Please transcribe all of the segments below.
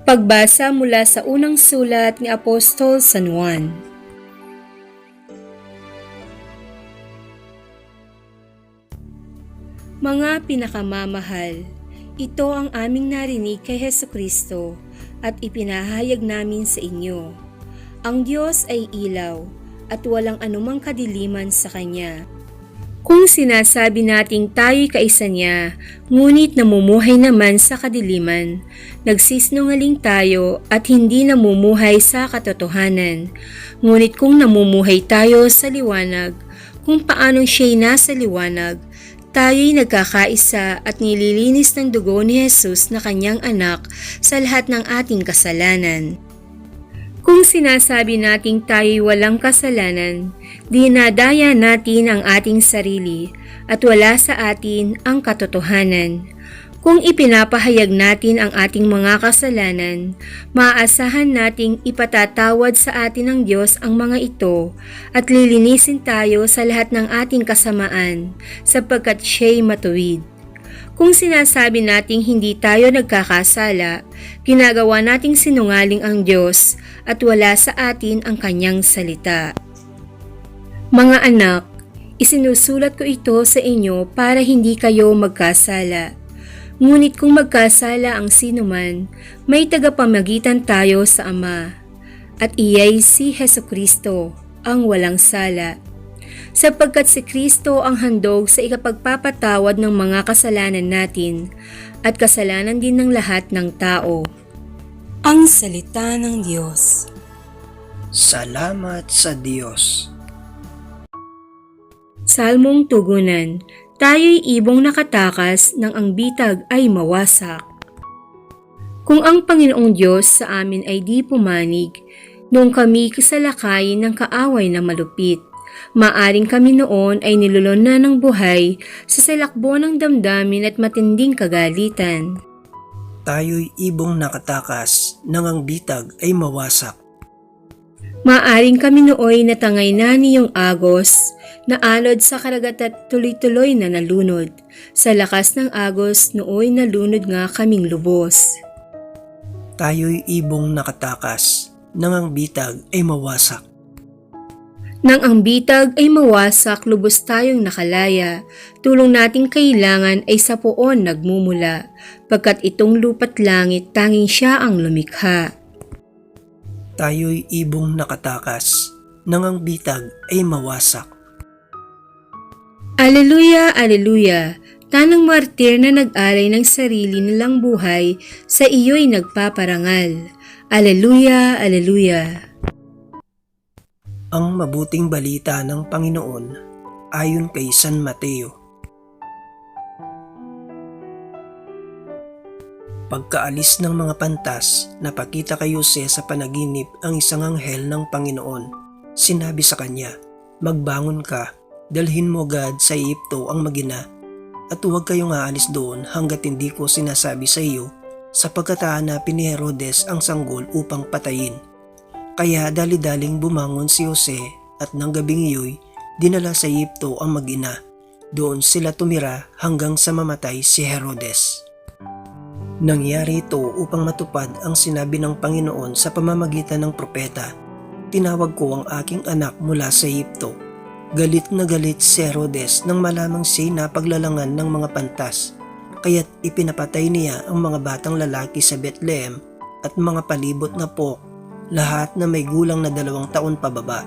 Pagbasa mula sa unang sulat ni Apostol San Juan. Mga pinakamamahal, ito ang aming narinig kay Heso Kristo at ipinahayag namin sa inyo. Ang Diyos ay ilaw at walang anumang kadiliman sa Kanya. Kung sinasabi nating tayo'y kaisa niya, ngunit namumuhay naman sa kadiliman, nagsisinungaling tayo at hindi namumuhay sa katotohanan. Ngunit kung namumuhay tayo sa liwanag, kung paanong siya'y nasa liwanag, tayo'y nagkakaisa at nililinis ng dugo ni Jesus na kanyang anak sa lahat ng ating kasalanan. Kung sinasabi nating tayo'y walang kasalanan, dinadaya natin ang ating sarili at wala sa atin ang katotohanan. Kung ipinapahayag natin ang ating mga kasalanan, maaasahan nating ipatatawad sa atin ng Diyos ang mga ito at lilinisin tayo sa lahat ng ating kasamaan sapagkat siya'y matuwid. Kung sinasabi nating hindi tayo nagkakasala, ginagawa nating sinungaling ang Diyos at wala sa atin ang kanyang salita. Mga anak, isinusulat ko ito sa inyo para hindi kayo magkasala. Ngunit kung magkasala ang sinuman, may tagapamagitan tayo sa Ama, at iyay si Heso Kristo, ang walang sala sapagkat si Kristo ang handog sa ikapagpapatawad ng mga kasalanan natin at kasalanan din ng lahat ng tao. Ang Salita ng Diyos Salamat sa Diyos. Salmong Tugunan Tayo'y ibong nakatakas nang ang bitag ay mawasak. Kung ang Panginoong Diyos sa amin ay di pumanig, noong kami kasalakayin ng kaaway na malupit, Maaring kami noon ay nilulon na ng buhay sa salakbo ng damdamin at matinding kagalitan. Tayo'y ibong nakatakas nang ang bitag ay mawasak. Maaring kami nooy natangay na niyong agos, na alod sa karagat at tuloy-tuloy na nalunod. Sa lakas ng agos nooy nalunod nga kaming lubos. Tayo'y ibong nakatakas nang ang bitag ay mawasak. Nang ang bitag ay mawasak, lubos tayong nakalaya. Tulong nating kailangan ay sa poon nagmumula, pagkat itong lupat langit tanging siya ang lumikha. Tayo'y ibong nakatakas nang ang bitag ay mawasak. Aleluya, aleluya! Tanang martir na nag-alay ng sarili nilang buhay, sa iyo'y nagpaparangal. Aleluya, aleluya! Ang mabuting balita ng Panginoon ayon kay San Mateo. Pagkaalis ng mga pantas, napakita kay Jose sa panaginip ang isang anghel ng Panginoon. Sinabi sa kanya, Magbangon ka, dalhin mo agad sa Egypto ang magina, at huwag kayong aalis doon hanggat hindi ko sinasabi sa iyo, sapagkat hahanapin ni Herodes ang sanggol upang patayin. Kaya dali-daling bumangon si Jose at nang gabing iyo'y dinala sa Egypto ang mag-ina. Doon sila tumira hanggang sa mamatay si Herodes. Nangyari ito upang matupad ang sinabi ng Panginoon sa pamamagitan ng propeta. Tinawag ko ang aking anak mula sa Egypto. Galit na galit si Herodes nang malamang siya'y napaglalangan ng mga pantas. Kaya't ipinapatay niya ang mga batang lalaki sa Bethlehem at mga palibot na pok lahat na may gulang na dalawang taon pababa,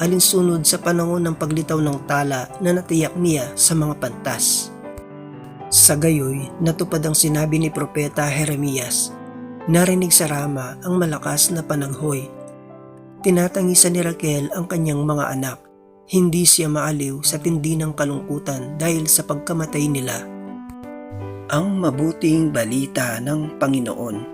alinsunod sa panahon ng paglitaw ng tala na natiyak niya sa mga pantas. Sa gayoy, natupad ang sinabi ni Propeta Jeremias. Narinig sa Rama ang malakas na panaghoy. Tinatangisan ni Raquel ang kanyang mga anak. Hindi siya maaliw sa tindi ng kalungkutan dahil sa pagkamatay nila. Ang mabuting balita ng Panginoon.